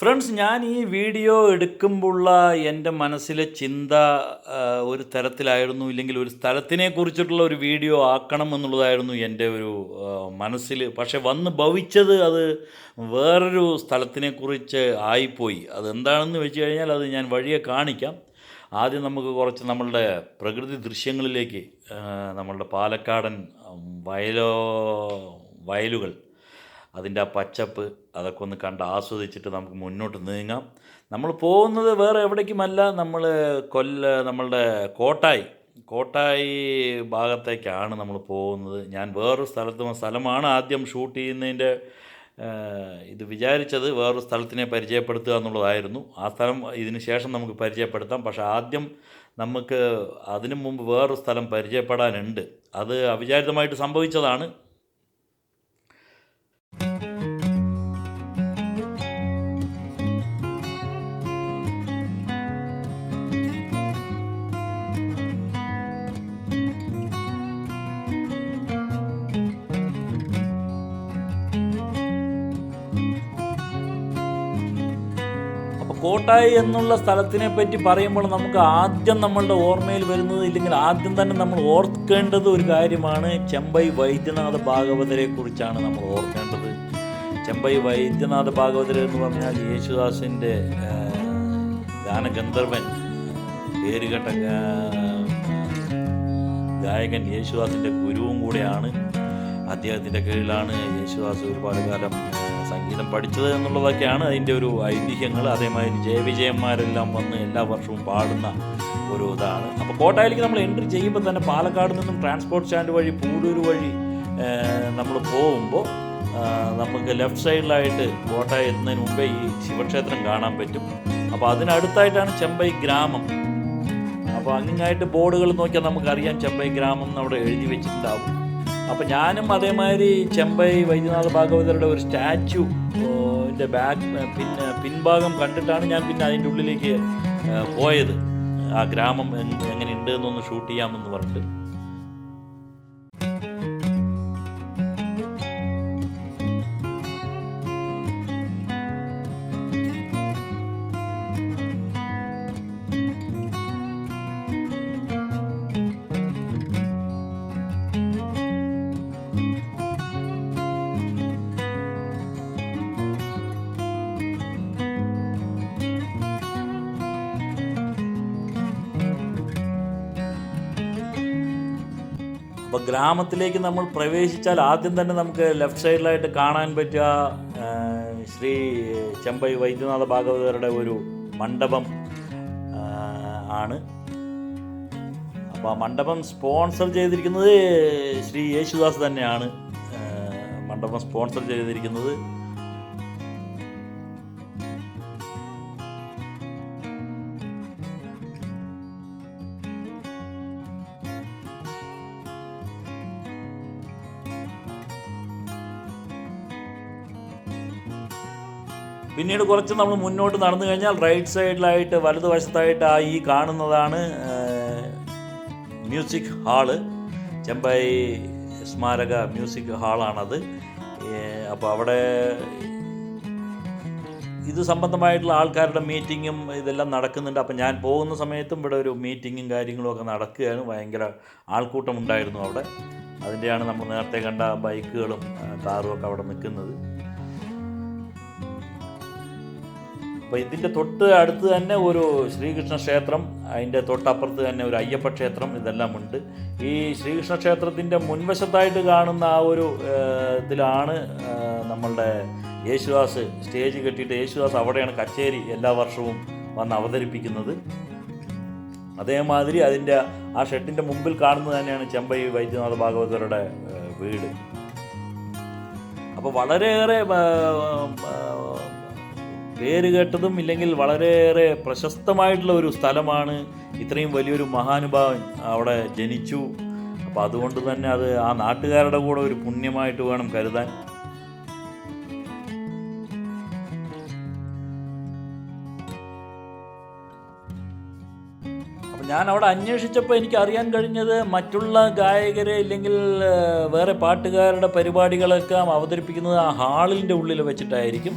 Friends ഞാൻ ഈ video എടുക്കുമ്പോഴുള്ള എന്റെ മനസ്സിലെ ചിന്ത ഒരു തരത്തിലായിരുന്നു. ഇല്ലെങ്കിൽ ഒരു സ്ഥലത്തിനെ കുറിച്ചിട്ടുള്ള ഒരു വീഡിയോ ആക്കണം എന്നുള്ളതായിരുന്നു എന്റെ ഒരു മനസ്സിൽ പക്ഷേ വന്ന് ഭവിച്ചത് അത് വേറൊരു സ്ഥലത്തിനെക്കുറിച്ച് ആയിപ്പോയി. അതെന്താണെന്ന് വെച്ച് കഴിഞ്ഞാൽ അത് ഞാൻ വഴിയെ കാണിക്കാം. ആദ്യം നമുക്ക് കുറച്ച് നമ്മളുടെ പ്രകൃതി ദൃശ്യങ്ങളിലേക്ക് നമ്മളുടെ പാലക്കാടൻ വയലോ വയലുകൾ അതിന്റെ ആ പച്ചപ്പ് അതൊക്കെ ഒന്ന് കണ്ട് ആസ്വദിച്ചിട്ട് നമുക്ക് മുന്നോട്ട് നീങ്ങാം. നമ്മൾ പോകുന്നത് വേറെ എവിടേക്കുമല്ല നമ്മൾ കൊല്ല നമ്മളുടെ കോട്ടായി. കോട്ടായി ഭാഗത്തേക്കാണ് നമ്മൾ പോകുന്നത്. ഞാൻ വേറൊരു സ്ഥലത്ത് സ്ഥലമാണ് ആദ്യം ഷൂട്ട് ചെയ്യുന്നതിന്റെ ഇത് വിചാരിച്ചത് വേറൊരു സ്ഥലത്തിനെ പരിചയപ്പെടുത്തുക എന്നുള്ളതായിരുന്നു. ആ സ്ഥലം ഇതിന് ശേഷം നമുക്ക് പരിചയപ്പെടുത്താം. പക്ഷേ ആദ്യം നമുക്ക് അതിനു മുമ്പ് വേറൊരു സ്ഥലം പരിചയപ്പെടാനുണ്ട്. അത് അവിചാരിതമായിട്ട് സംഭവിച്ചതാണ്. അപ്പോൾ കോട്ടായി എന്നുള്ള സ്ഥലത്തിനെ പറ്റി പറയുമ്പോൾ നമുക്ക് ആദ്യം നമ്മളുടെ ഓർമ്മയിൽ വരുന്നത് ഇല്ലെങ്കിൽ ആദ്യം തന്നെ നമ്മൾ ഓർക്കേണ്ടത് ഒരു കാര്യമാണ് ചെമ്പൈ വൈദ്യനാഥ ഭാഗവതരെ കുറിച്ചാണ് നമ്മൾ ഓർക്കേണ്ടത്. ചെമ്പൈ വൈദ്യനാഥ ഭാഗവതർ എന്ന് പറഞ്ഞാൽ യേശുദാസിന്റെ ഗാനഗന്ധർവൻ പേരുകെട്ട ഗായകൻ യേശുദാസിന്റെ ഗുരുവും കൂടെയാണ്. അദ്ദേഹത്തിന്റെ കീഴിലാണ് യേശുദാസ് ഒരുപാട് കാലം സംഗീതം പഠിച്ചത് എന്നുള്ളതൊക്കെയാണ് അതിന്റെ ഒരു ഐതിഹ്യങ്ങൾ. അതേമാതിരി ജയവിജയന്മാരെല്ലാം വന്ന് എല്ലാ വർഷവും പാടുന്ന ഒരു ഇതാണ്. അപ്പോൾ കോട്ടായിലേക്ക് നമ്മൾ എൻട്രി ചെയ്യുമ്പോൾ തന്നെ പാലക്കാട് നിന്നും ട്രാൻസ്പോർട്ട് സ്റ്റാൻഡ് വഴി പൂടൂർ വഴി നമ്മൾ പോകുമ്പോൾ നമുക്ക് ലെഫ്റ്റ് സൈഡിലായിട്ട് കോട്ടായി എത്തുന്നതിന് മുമ്പേ ഈ ശിവക്ഷേത്രം കാണാൻ പറ്റും. അപ്പോൾ അതിനടുത്തായിട്ടാണ് ചെമ്പൈ ഗ്രാമം. അപ്പോൾ അങ്ങായിട്ട് ബോർഡുകൾ നോക്കിയാൽ നമുക്കറിയാം ചെമ്പൈ ഗ്രാമം എന്ന് അവിടെ എഴുതി വെച്ചിട്ടുണ്ടാവും. അപ്പോൾ ഞാനും അതേമാതിരി ചെമ്പൈ വൈദ്യനാഥ ഭാഗവതരുടെ ഒരു സ്റ്റാച്ചു ന്റെ ബാക്ക് പിന്നെ പിൻഭാഗം കണ്ടിട്ടാണ് ഞാൻ പിന്നെ അതിന്റെ ഉള്ളിലേക്ക് പോയത്. ആ ഗ്രാമം എങ്ങനെ എങ്ങനെയുണ്ട് എന്നൊന്ന് ഷൂട്ട് ചെയ്യാമെന്ന് പറഞ്ഞിട്ട്. അപ്പോൾ ഗ്രാമത്തിലേക്ക് നമ്മൾ പ്രവേശിച്ചാൽ ആദ്യം തന്നെ നമുക്ക് ലെഫ്റ്റ് സൈഡിലായിട്ട് കാണാൻ പറ്റുക. ശ്രീ ചെമ്പൈ വൈദ്യനാഥ ഭാഗവതരുടെ ഒരു മണ്ഡപം ആണ്. അപ്പോൾ ആ മണ്ഡപം സ്പോൺസർ ചെയ്തിരിക്കുന്നത് ശ്രീ യേശുദാസ് തന്നെയാണ്. മണ്ഡപം സ്പോൺസർ ചെയ്തിരിക്കുന്നത്. പിന്നീട് കുറച്ച് നമ്മൾ മുന്നോട്ട് നടന്നു കഴിഞ്ഞാൽ റൈറ്റ് സൈഡിലായിട്ട് വലതുവശത്തായിട്ട് ആ ഈ കാണുന്നതാണ് മ്യൂസിക് ഹാൾ ചെമ്പൈ സ്മാരക മ്യൂസിക് ഹാളാണത് അപ്പോൾ അവിടെ ഇത് സംബന്ധമായിട്ടുള്ള ആൾക്കാരുടെ മീറ്റിങ്ങും ഇതെല്ലാം നടക്കുന്നുണ്ട്. അപ്പോൾ ഞാൻ പോകുന്ന സമയത്തും ഇവിടെ ഒരു മീറ്റിങ്ങും കാര്യങ്ങളും ഒക്കെ നടക്കുകയാണ്. ഭയങ്കര ആൾക്കൂട്ടം ഉണ്ടായിരുന്നു അവിടെ. അതിന്റെയാണ് നമ്മൾ നേരത്തെ കണ്ട ബൈക്കുകളും കാറും ഒക്കെ അവിടെ നിൽക്കുന്നത്. അപ്പോൾ ഇതിന്റെ തൊട്ട് അടുത്ത് തന്നെ ഒരു ശ്രീകൃഷ്ണ ക്ഷേത്രം അതിന്റെ തൊട്ടപ്പുറത്ത് തന്നെ ഒരു അയ്യപ്പ ക്ഷേത്രം ഇതെല്ലാം ഉണ്ട്. ഈ ശ്രീകൃഷ്ണ ക്ഷേത്രത്തിന്റെ മുൻവശത്തായിട്ട് കാണുന്ന ആ ഒരു ഇതിലാണ് നമ്മളുടെ യേശുദാസ് സ്റ്റേജ് കെട്ടിയിട്ട് യേശുദാസ് അവിടെയാണ് കച്ചേരി എല്ലാ വർഷവും വന്ന് അവതരിപ്പിക്കുന്നത്. അതേമാതിരി അതിന്റെ ആ ഷെഡിന്റെ മുമ്പിൽ കാണുന്നത് തന്നെയാണ് ചെമ്പൈ വൈദ്യനാഥ ഭാഗവതരുടെ വീട്. അപ്പോൾ വളരെയേറെ പേര് കേട്ടതും ഇല്ലെങ്കിൽ വളരെയേറെ പ്രശസ്തമായിട്ടുള്ള ഒരു സ്ഥലമാണ്. ഇത്രയും വലിയൊരു മഹാനുഭാവൻ അവിടെ ജനിച്ചു. അപ്പോൾ അതുകൊണ്ട് തന്നെ അത് ആ നാട്ടുകാരുടെ കൂടെ ഒരു പുണ്യമായിട്ട് വേണം കരുതാൻ. ഞാൻ അവിടെ അന്വേഷിച്ചപ്പോൾ എനിക്ക് അറിയാൻ കഴിഞ്ഞത് മറ്റുള്ള ഗായകരെ ഇല്ലെങ്കിൽ വേറെ പാട്ടുകാരുടെ പരിപാടികളൊക്കെ അവതരിപ്പിക്കുന്നത് ആ ഹാളിന്റെ ഉള്ളിൽ വെച്ചിട്ടായിരിക്കും.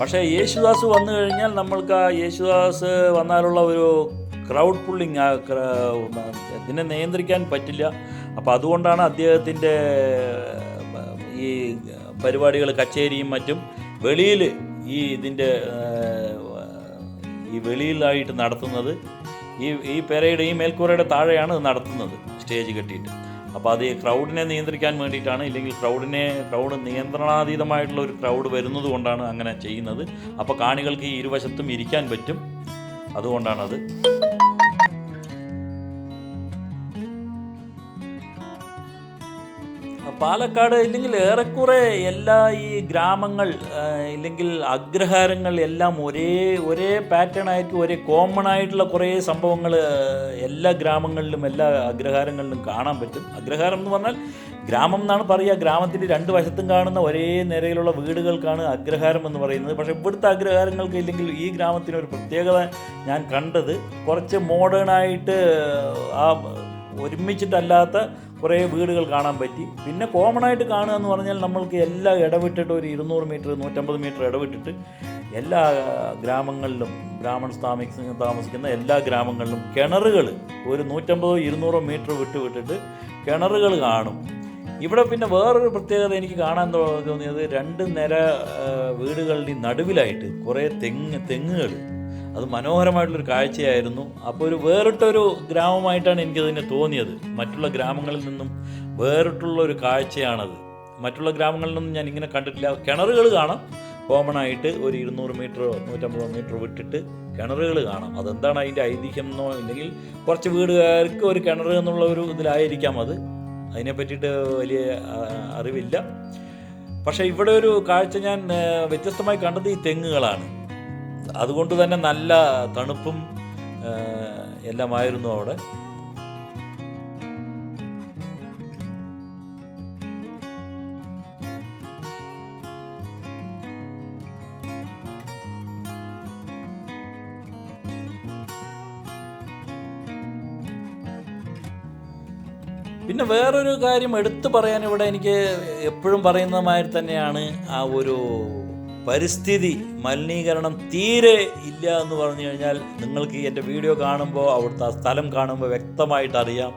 പക്ഷേ യേശുദാസ് വന്നു കഴിഞ്ഞാൽ നമ്മൾക്ക് ആ യേശുദാസ് വന്നാലുള്ള ഒരു ക്രൗഡ് പുള്ളിങ് ആ ഇതിനെ നിയന്ത്രിക്കാൻ പറ്റില്ല. അപ്പോൾ അതുകൊണ്ടാണ് അദ്ദേഹത്തിന്റെ ഈ പരിപാടികൾ കച്ചേരിയും മറ്റും വെളിയിൽ ഈ ഇതിന്റെ ഈ വെളിയിലായിട്ട് നടത്തുന്നത്. ഈ ഈ പെരയുടെ ഈ മേൽക്കൂരയുടെ താഴെയാണ് നടത്തുന്നത് സ്റ്റേജ് കെട്ടിയിട്ട്. അപ്പോൾ അത് ക്രൗഡിനെ നിയന്ത്രിക്കാൻ വേണ്ടിയിട്ടാണ്. ഇല്ലെങ്കിൽ ക്രൗഡിനെ ക്രൗഡ് നിയന്ത്രണാതീതമായിട്ടുള്ള ഒരു ക്രൗഡ് വരുന്നത് കൊണ്ടാണ് അങ്ങനെ ചെയ്യുന്നത്. അപ്പോൾ കാണികൾക്ക് ഈ ഇരുവശത്തും ഇരിക്കാൻ പറ്റും. അതുകൊണ്ടാണത്. പാലക്കാട് ഇല്ലെങ്കിൽ ഏറെക്കുറെ എല്ലാ ഈ ഗ്രാമങ്ങൾ ഇല്ലെങ്കിൽ അഗ്രഹാരങ്ങൾ എല്ലാം ഒരേ ഒരേ പാറ്റേൺ ആയിട്ട് ഒരേ കോമൺ ആയിട്ടുള്ള കുറേ സംഭവങ്ങൾ എല്ലാ ഗ്രാമങ്ങളിലും എല്ലാ അഗ്രഹാരങ്ങളിലും കാണാൻ പറ്റും. അഗ്രഹാരം എന്ന് പറഞ്ഞാൽ ഗ്രാമം എന്നാണ് പറയുക. ഗ്രാമത്തിന്റെ രണ്ട് വശത്തും കാണുന്ന ഒരേ നിരയിലുള്ള വീടുകൾക്കാണ് അഗ്രഹാരം എന്ന് പറയുന്നത്. പക്ഷേ ഇവിടുത്തെ അഗ്രഹാരങ്ങൾക്ക് ഇല്ലെങ്കിൽ ഈ ഗ്രാമത്തിന് ഒരു പ്രത്യേകത ഞാൻ കണ്ടത് കുറച്ച് മോഡേൺ ആയിട്ട് ആ ഒരുമിച്ചിട്ടല്ലാത്ത കുറേ വീടുകൾ കാണാൻ പറ്റി. പിന്നെ കോമൺ ആയിട്ട് കാണുക എന്ന് പറഞ്ഞാൽ നമ്മൾക്ക് എല്ലാ ഇടവിട്ടിട്ട് ഒരു ഇരുന്നൂറ് മീറ്റർ നൂറ്റമ്പത് മീറ്റർ ഇടവിട്ടിട്ട് എല്ലാ ഗ്രാമങ്ങളിലും ബ്രാഹ്മണ താമസിക്കുന്ന താമസിക്കുന്ന എല്ലാ ഗ്രാമങ്ങളിലും കിണറുകൾ ഒരു നൂറ്റമ്പതോ ഇരുന്നൂറോ മീറ്റർ വിട്ട് വിട്ടിട്ട് കിണറുകൾ കാണും. ഇവിടെ പിന്നെ വേറൊരു പ്രത്യേകത എനിക്ക് കാണാൻ തോന്നിയത് രണ്ട് നിര വീടുകളുടെ നടുവിലായിട്ട് കുറേ തെങ്ങ് തെങ്ങുകൾ അത് മനോഹരമായിട്ടുള്ളൊരു കാഴ്ചയായിരുന്നു. അപ്പോൾ ഒരു വേറിട്ടൊരു ഗ്രാമമായിട്ടാണ് എനിക്കതിനെ തോന്നിയത്. മറ്റുള്ള ഗ്രാമങ്ങളിൽ നിന്നും വേറിട്ടുള്ള ഒരു കാഴ്ചയാണത്. മറ്റുള്ള ഗ്രാമങ്ങളിൽ നിന്നും ഞാൻ ഇങ്ങനെ കണ്ടിട്ടില്ല. കിണറുകൾ കാണാം. കോമൺ ആയിട്ട് ഒരു ഇരുന്നൂറ് മീറ്ററോ നൂറ്റമ്പതോ മീറ്റർ വിട്ടിട്ട് കിണറുകൾ കാണാം. അതെന്താണ് അതിന്റെ ഐതിഹ്യം എന്നോ ഇല്ലെങ്കിൽ കുറച്ച് വീടുകാർക്ക് ഒരു കിണർ എന്നുള്ള ഒരു ഇതിലായിരിക്കാം അത്. അതിനെ പറ്റിയിട്ട് വലിയ അറിവില്ല. പക്ഷേ ഇവിടെ ഒരു കാഴ്ച ഞാൻ വ്യത്യസ്തമായി കണ്ടത് ഈ തെങ്ങുകളാണ്. അതുകൊണ്ട് തന്നെ നല്ല തണുപ്പും എല്ലാമായിരുന്നു അവിടെ. പിന്നെ വേറൊരു കാര്യം എടുത്തു പറയാൻ ഇവിടെ എനിക്ക് എപ്പോഴും പറയുന്നതുമായി തന്നെയാണ് ആ ഒരു പരിസ്ഥിതി മലിനീകരണം തീരെ ഇല്ല എന്ന് പറഞ്ഞു കഴിഞ്ഞാൽ നിങ്ങൾക്ക് എന്റെ വീഡിയോ കാണുമ്പോൾ അവിടുത്തെ സ്ഥലം കാണുമ്പോൾ വ്യക്തമായിട്ട് അറിയാം.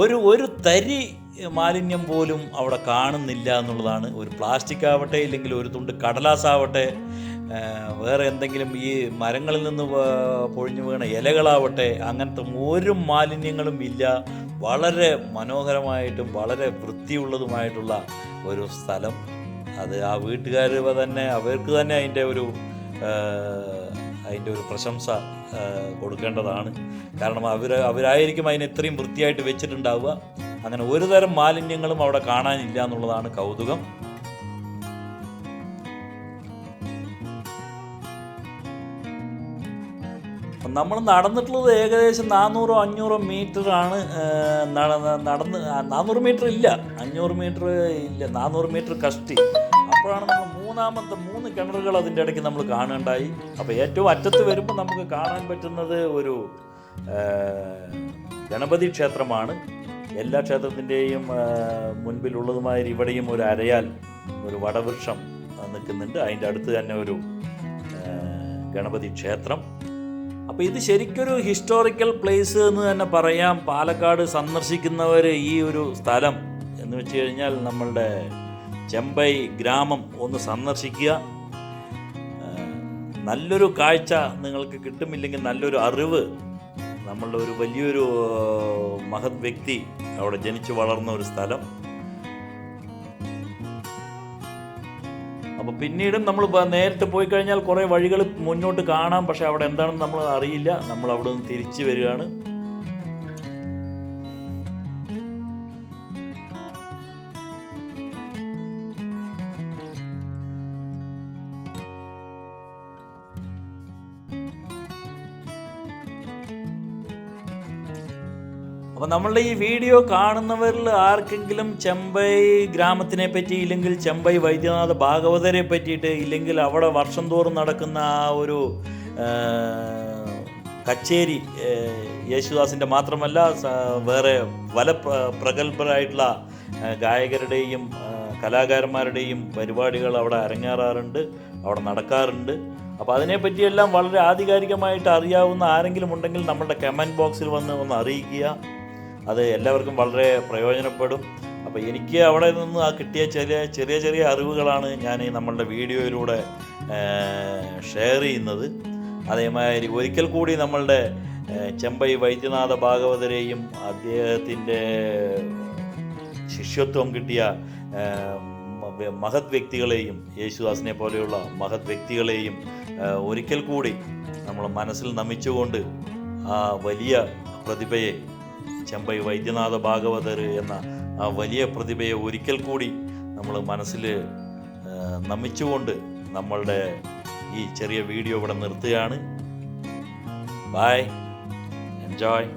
ഒരു ഒരു തരി മാലിന്യം പോലും അവിടെ കാണുന്നില്ല എന്നുള്ളതാണ്. ഒരു പ്ലാസ്റ്റിക് ആവട്ടെ ഇല്ലെങ്കിൽ ഒരു തുണ്ട് കടലാസാവട്ടെ വേറെ എന്തെങ്കിലും ഈ മരങ്ങളിൽ നിന്ന് പൊഴിഞ്ഞു വീണ ഇലകളാവട്ടെ അങ്ങനത്തെ ഒരു മാലിന്യങ്ങളും ഇല്ല. വളരെ മനോഹരമായിട്ടും വളരെ വൃത്തിയുള്ളതുമായിട്ടുള്ള ഒരു സ്ഥലം. അത് ആ വീട്ടുകാർ തന്നെ അവർക്ക് തന്നെ അതിന്റെ ഒരു അതിന്റെ ഒരു പ്രശംസ കൊടുക്കേണ്ടതാണ്. കാരണം അവർ അവരായിരിക്കും അതിനെ ഇത്രയും വൃത്തിയായിട്ട് വെച്ചിട്ടുണ്ടാവുക. അങ്ങനെ ഒരു തരം മാലിന്യങ്ങളും അവിടെ കാണാനില്ല എന്നുള്ളതാണ് കൗതുകം. നമ്മൾ നടന്നിട്ടുള്ളത് ഏകദേശം നാനൂറോ അഞ്ഞൂറോ മീറ്റർ ആണ് നടന്ന് നാനൂറ് മീറ്റർ ഇല്ല. അഞ്ഞൂറ് മീറ്റർ ഇല്ല നാനൂറ് മീറ്റർ കഷ്ടി. അപ്പോഴാണ് നമ്മൾ മൂന്നാമത്തെ മൂന്ന് കിണറുകൾ അതിന്റെ ഇടയ്ക്ക് നമ്മൾ കാണുകയുണ്ടായി. അപ്പോൾ ഏറ്റവും അറ്റത്ത് വരുമ്പോൾ നമുക്ക് കാണാൻ പറ്റുന്നത് ഒരു ഗണപതി ക്ഷേത്രമാണ്. എല്ലാ ക്ഷേത്രത്തിന്റെയും മുൻപിലുള്ളതുമായി ഇവിടെയും ഒരു അരയാൽ ഒരു വടവൃക്ഷം നിൽക്കുന്നുണ്ട്. അതിന്റെ അടുത്ത് തന്നെ ഒരു ഗണപതി ക്ഷേത്രം. അപ്പോൾ ഇത് ശരിക്കൊരു ഹിസ്റ്റോറിക്കൽ പ്ലേസ് എന്ന് തന്നെ പറയാം. പാലക്കാട് സന്ദർശിക്കുന്നവർ ഈ ഒരു സ്ഥലം എന്ന് വെച്ച് കഴിഞ്ഞാൽ നമ്മളുടെ ചെമ്പൈ ഗ്രാമം ഒന്ന് സന്ദർശിക്കുക. നല്ലൊരു കാഴ്ച നിങ്ങൾക്ക് കിട്ടുമില്ലെങ്കിൽ നല്ലൊരു അറിവ് നമ്മളുടെ ഒരു വലിയൊരു മഹത് വ്യക്തി അവിടെ ജനിച്ചു വളർന്ന ഒരു സ്ഥലം. അപ്പോൾ പിന്നീടും നമ്മൾ നേരിട്ട് പോയി കഴിഞ്ഞാൽ കുറേ വഴികൾ മുന്നോട്ട് കാണാം. പക്ഷേ അവിടെ എന്താണെന്ന് നമ്മൾ അറിയില്ല. നമ്മൾ അവിടെ നിന്ന് തിരിച്ചു വരികയാണ്. അപ്പോൾ നമ്മളുടെ ഈ വീഡിയോ കാണുന്നവരിൽ ആർക്കെങ്കിലും ചെമ്പൈ ഗ്രാമത്തിനെ പറ്റി ഇല്ലെങ്കിൽ ചെമ്പൈ വൈദ്യനാഥ ഭാഗവതരെ പറ്റിയിട്ട് ഇല്ലെങ്കിൽ അവിടെ വർഷം തോറും നടക്കുന്ന ആ ഒരു കച്ചേരി യേശുദാസിന്റെ മാത്രമല്ല വേറെ പല പ്ര- പ്രഗത്ഭരായിട്ടുള്ള ഗായകരുടെയും കലാകാരന്മാരുടെയും പരിപാടികൾ അവിടെ അരങ്ങേറാറുണ്ട് അവിടെ നടക്കാറുണ്ട്. അപ്പോൾ അതിനെപ്പറ്റിയെല്ലാം വളരെ ആധികാരികമായിട്ട് അറിയാവുന്ന ആരെങ്കിലും ഉണ്ടെങ്കിൽ നമ്മുടെ കമന്റ് ബോക്സിൽ വന്ന് ഒന്ന് അറിയിക്കുക. അത് എല്ലാവർക്കും വളരെ പ്രയോജനപ്പെടും. അപ്പോൾ എനിക്ക് അവിടെ നിന്ന് ആ കിട്ടിയ ചെറിയ ചെറിയ ചെറിയ അറിവുകളാണ് ഞാൻ നമ്മളുടെ വീഡിയോയിലൂടെ ഷെയർ ചെയ്യുന്നത്. അതേമാതിരി ഒരിക്കൽ കൂടി നമ്മളുടെ ചെമ്പൈ വൈദ്യനാഥ ഭാഗവതരെയും അദ്ദേഹത്തിന്റെ ശിഷ്യത്വം കിട്ടിയ മഹത് വ്യക്തികളെയും യേശുദാസിനെ പോലെയുള്ള മഹത് വ്യക്തികളെയും ഒരിക്കൽ കൂടി നമ്മൾ മനസ്സിൽ നമിച്ചുകൊണ്ട് ആ വലിയ പ്രതിഭയെ ചെമ്പൈ വൈദ്യനാഥ ഭാഗവതർ എന്ന ആ വലിയ പ്രതിഭയെ ഒരിക്കൽ കൂടി നമ്മൾ മനസ്സിൽ നമിച്ചുകൊണ്ട് നമ്മളുടെ ഈ ചെറിയ വീഡിയോ ഇവിടെ നിർത്തുകയാണ്. By enjoy